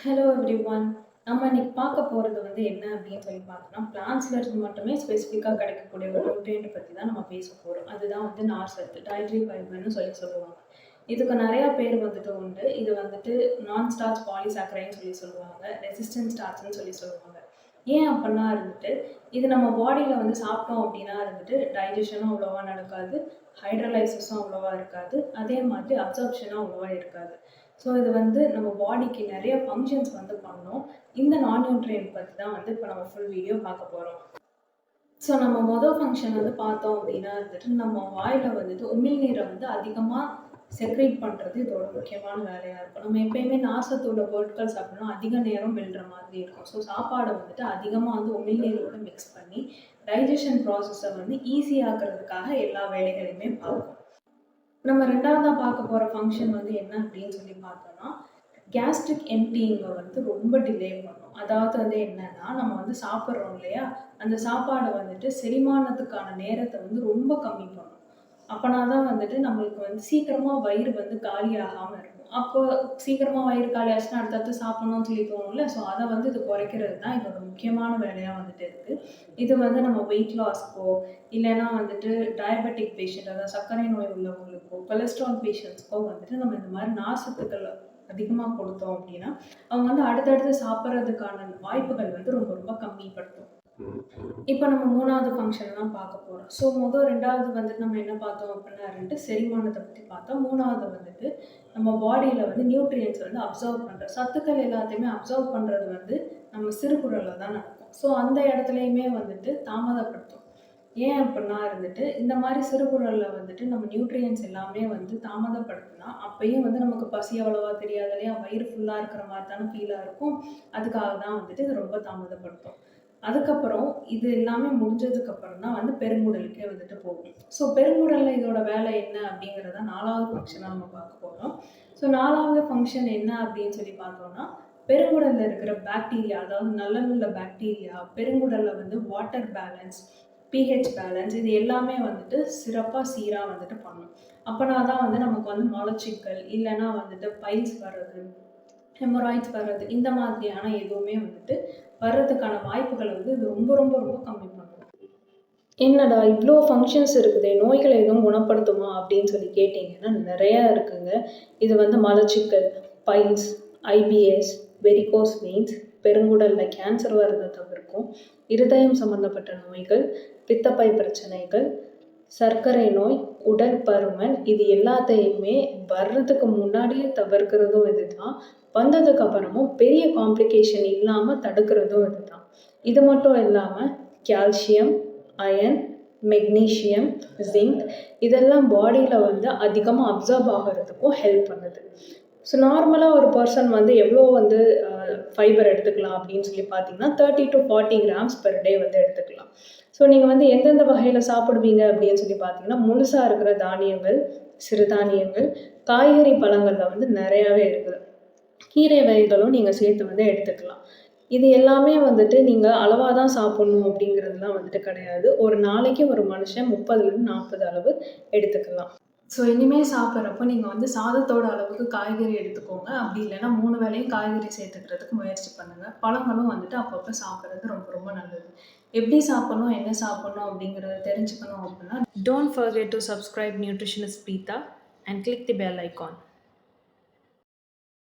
Hello every one நம்ம இன்னைக்கு பார்க்க போகிறது வந்து என்ன அப்படின்னு சொல்லி பார்த்தோம்னா பிளான்ஸில் இருந்து மட்டுமே ஸ்பெசிஃபிக்காக கிடைக்கக்கூடிய ஒரு நியூட்ரியன்ட் பற்றி தான் நம்ம பேச போகிறோம் அதுதான் வந்து நார் சத்து டயட்ரி ஃபைபர்னு சொல்லி சொல்லுவாங்க. இதுக்கு நிறையா பேர் வந்துட்டு உண்டு. இது வந்துட்டு நான் ஸ்டார்ச் பாலிசாக்கரைன்னு சொல்லி சொல்லுவாங்க ரெசிஸ்டன்ட் ஸ்டார்ச்னு சொல்லி சொல்லுவாங்க. ஏன் அப்படின்னா இருந்துட்டு இது நம்ம பாடியில் வந்து சாப்பிட்டோம் அப்படின்னா இருந்துட்டு டைஜஷனும் அவ்வளோவா நடக்காது ஹைட்ரலைசஸும் அவ்வளோவா இருக்காது அதே மாதிரி அப்சர்ப்ஷனும் அவ்வளோவா இருக்காது. ஸோ இது வந்து நம்ம பாடிக்கு நிறைய ஃபங்க்ஷன்ஸ் வந்து பண்ணோம். இந்த நான் நியூட்ரியன் பற்றி தான் வந்து இப்போ நம்ம ஃபுல் வீடியோ பார்க்க போகிறோம் ஸோ நம்ம மொதல் ஃபங்க்ஷன் வந்து பார்த்தோம் அப்படின்னா வந்துட்டு நம்ம வாயில் வந்துட்டு உமிழ்நீரை வந்து அதிகமாக செக்ரேட் பண்ணுறது இதோட முக்கியமான வேலையாக இருக்கும். நம்ம எப்பயுமே நாசத்தோட பொருட்கள் சாப்பிடணும் அதிக நேரம் வெல்ற மாதிரி இருக்கும். ஸோ சாப்பாடை வந்துட்டு அதிகமாக வந்து உமிழ்நீரோட மிக்ஸ் பண்ணி டைஜஷன் ப்ராசஸை வந்து ஈஸியாக்குறதுக்காக எல்லா வேலைகளையுமே பார்க்கும் நம்ம ரெண்டாவதாக பார்க்க போகிற ஃபங்க்ஷன் வந்து என்ன அப்படின்னு சொல்லி பார்த்தோம்னா கேஸ்ட்ரிக் எம்டிங்க வந்து ரொம்ப டிலே பண்ணும். அதாவது வந்து என்னன்னா நம்ம வந்து சாப்பிட்றோம் இல்லையா? அந்த சாப்பாடை வந்துட்டு செரிமானத்துக்கான நேரத்தை வந்து ரொம்ப கம்மி பண்ணும். அப்போனா தான் வந்துட்டு நம்மளுக்கு வந்து சீக்கிரமாக வயிறு வந்து காலியாகாமல் இருக்கும். அப்போ சீக்கிரமாக வயிறு காலி ஆச்சுன்னா அடுத்தடுத்து சாப்பிடணும்னு சொல்லி தோணும்ல. ஸோ அதை வந்து இது குறைக்கிறது தான் இதோட முக்கியமான வேலையாக வந்துட்டு இருக்குது இது வந்து நம்ம வெயிட் லாஸ்க்கோ இல்லைன்னா வந்துட்டு டயபெட்டிக் பேஷண்ட் அதாவது சர்க்கரை நோய் உள்ளவங்களுக்கோ கொலஸ்ட்ரால் பேஷண்ட்ஸ்க்கோ வந்துட்டு நம்ம இந்த மாதிரி நாசத்துக்கள் அதிகமாக கொடுத்தோம் அப்படின்னா அவங்க வந்து அடுத்தடுத்து சாப்பிட்றதுக்கான வாய்ப்புகள் வந்து ரொம்ப ரொம்ப கம்மிப்படுத்தும். இப்போ நம்ம மூணாவது ஃபங்க்ஷன் தான் பார்க்க போகிறோம் ஸோ மொதல் ரெண்டாவது வந்துட்டு நம்ம என்ன பார்த்தோம் அப்படின்னா ரெண்டு செரிமானத்தை பற்றி பார்த்தோம். மூணாவது வந்துட்டு நம்ம பாடியில் வந்து நியூட்ரியன்ஸ் வந்து அப்சர்வ் பண்ணுற சத்துக்கள் எல்லாத்தையுமே அப்சர்வ் பண்ணுறது வந்து நம்ம சிறுகுடலில் தான் நடக்கும். ஸோ அந்த இடத்துலையுமே வந்துட்டு தாமதப்படுத்தும். ஏன் அப்படின்னா இருந்துட்டு இந்த மாதிரி சிறுகுடலில் வந்துட்டு நம்ம நியூட்ரியன்ஸ் எல்லாமே வந்து தாமதப்படுத்தினா அப்பயும் வந்து நமக்கு பசி அவ்வளோவா தெரியாது இல்லையா? வயிறு ஃபுல்லாக இருக்கிற மாதிரி தானே ஃபீலாக இருக்கும். அதுக்காக தான் வந்துட்டு இது ரொம்ப தாமதப்படுத்தும். அதுக்கப்புறம் இது எல்லாமே முடிஞ்சதுக்கப்புறம் தான் வந்து பெருங்குடலுக்கே வந்துட்டு போகும். ஸோ பெருங்குடலில் இதோட வேலை என்ன அப்படிங்கிறத நாலாவது ஃபங்க்ஷனாக நம்ம பார்க்க போகிறோம் ஸோ நாலாவது ஃபங்க்ஷன் என்ன அப்படின்னு சொல்லி பார்த்தோம்னா பெருங்குடலில் இருக்கிற பாக்டீரியா அதாவது நல்ல நல்ல பாக்டீரியா பெருங்குடலில் வந்து வாட்டர் பேலன்ஸ் பிஹெச் பேலன்ஸ் இது எல்லாமே வந்துட்டு சிறப்பாக சீராக வந்துட்டு பண்ணும். அப்போனா தான் வந்து நமக்கு வந்து மலச்சிக்கல் இல்லைன்னா வந்துட்டு பைல்ஸ் வர்றது ஹெமராய்ட்ஸ் வர்றது இந்த மாதிரியான எதுவுமே வந்துட்டு வர்றதுக்கான வாய்ப்புகளை வந்து இது ரொம்ப ரொம்ப ரொம்ப கம்மி பண்ணும். என்னடா இவ்வளோ ஃபங்க்ஷன்ஸ் இருக்குதே நோய்களை எதுவும் குணப்படுத்துமா அப்படின்னு சொல்லி கேட்டிங்கன்னா நிறையா இருக்குங்க. இது வந்து மலச்சிக்கல் பைல்ஸ் ஐபிஎஸ் வெரிகோஸ் வெயின்ஸ் பெருங்குடலில் கேன்சர் வர்றதை தவிர்க்கும். இருதயம் சம்மந்தப்பட்ட நோய்கள் பித்தப்பை பிரச்சனைகள் சர்க்கரை நோய் உடல் பருமன் இது எல்லாத்தையுமே வர்றதுக்கு முன்னாடியே தவிர்க்கிறதும் இதுதான். வந்ததுக்கப்புறமும் வந்ததுக்கு அப்புறமும் பெரிய காம்ப்ளிகேஷன் இல்லாமல் தடுக்கிறதும் இதுதான். இது மட்டும் இல்லாமல் கால்சியம் அயன் மெக்னீஷியம் ஜிங்க் இதெல்லாம் பாடியில் வந்து அதிகமாக அப்சர்வ் ஆகிறதுக்கும் ஹெல்ப் பண்ணுது. ஸோ நார்மலாக ஒரு பர்சன் வந்து எவ்வளோ வந்து ஃபைபர் எடுத்துக்கலாம் அப்படின்னு சொல்லி பார்த்தீங்கன்னா thirty to forty grams per day வந்து எடுத்துக்கலாம். ஸோ நீங்கள் வந்து எந்தெந்த வகையில் சாப்பிடுவீங்க அப்படின்னு சொல்லி பார்த்தீங்கன்னா முழுசாக இருக்கிற தானியங்கள் சிறுதானியங்கள் காய்கறி பழங்களில் வந்து நிறையாவே இருக்குது. கீரை வகைகளும் நீங்கள் சேர்த்து வந்து எடுத்துக்கலாம். இது எல்லாமே வந்துட்டு நீங்கள் அளவாக தான் சாப்பிட்ணும் அப்படிங்கிறதுலாம் வந்துட்டு கிடையாது. ஒரு நாளைக்கு ஒரு மனுஷன் முப்பதுலேருந்து நாற்பது அளவு எடுத்துக்கலாம். ஸோ இனிமேல் சாப்பிட்றப்போ நீங்கள் வந்து சாதத்தோட அளவுக்கு காய்கறி எடுத்துக்கோங்க. அப்படி இல்லைன்னா மூணு வேளையும் காய்கறி சேர்த்துக்கிறதுக்கு முயற்சி பண்ணுங்கள் பழங்களும் வந்துட்டு அப்பப்போ சாப்பிட்றது ரொம்ப ரொம்ப நல்லது. எப்படி சாப்பிட்ணும் என்ன சாப்பிட்ணும் அப்படிங்கிறத தெரிஞ்சுக்கணும் அப்படின்னா don't forget to subscribe nutritionist Beetha and click the bell icon